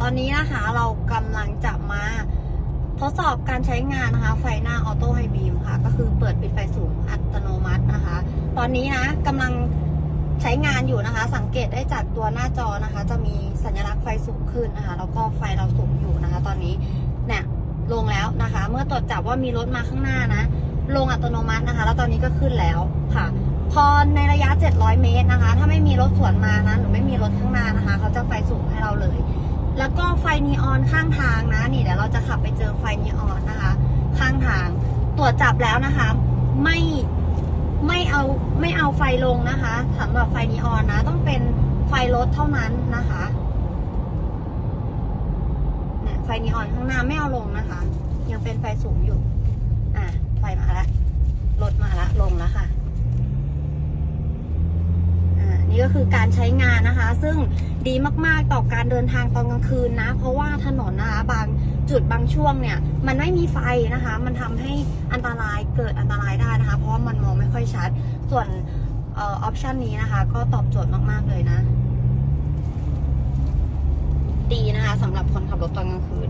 ตอนนี้นะคะเรากำลังจะมาทดสอบการใช้งานนะคะ ไฟหน้าออโต้ไฮบีมค่ะ ก็คือเปิดปิดไฟสูงอัตโนมัตินะคะ ตอนนี้นะกำลังใช้งานอยู่นะคะ สังเกตได้จากตัวหน้าจอนะคะ จะมีสัญลักษณ์ไฟสูงขึ้นนะคะ แล้วก็ไฟเราสูงอยู่นะคะ ตอนนี้เนี่ยลงแล้วนะคะ เมื่อตรวจจับว่ามีรถมาข้างหน้านะลงอัตโนมัตินะคะ แล้วตอนนี้ก็ขึ้นแล้วค่ะ พอในระยะ 700 เมตรนะคะ ถ้าไม่มีรถสวนมานะหรือไม่มีรถข้างหน้านะคะ เขาจะไฟ แล้วก็ไฟนีออนข้างทางนะนี่เดี๋ยวเราจะขับไปเจอไฟนีออนนะคะ ข้างทางตรวจจับแล้วนะคะ ไม่ไม่เอาไม่เอาไฟลงนะคะสำหรับไฟนีออนนะ ต้องเป็นไฟรถเท่านั้นนะคะเนี่ยไฟนีออนข้างหน้าไม่เอาลงนะคะ ยังเป็นไฟสูงอยู่อะไฟมาแล้วรถมาแล้วลงแล้วค่ะ อ่านี่ ก็คือการใช้งานนะคะ ซึ่งดีมากๆต่อการเดินทางตอนกลางคืนนะ เพราะว่าถนนนะคะบางจุดบางช่วงเนี่ย มันไม่มีไฟนะคะ มันทำให้อันตรายเกิดอันตรายได้นะคะ เพราะมันมองไม่ค่อยชัด ส่วนออปชันนี้นะคะ ก็ตอบโจทย์มากๆเลยนะ ดีนะคะสำหรับคนขับรถตอนกลางคืน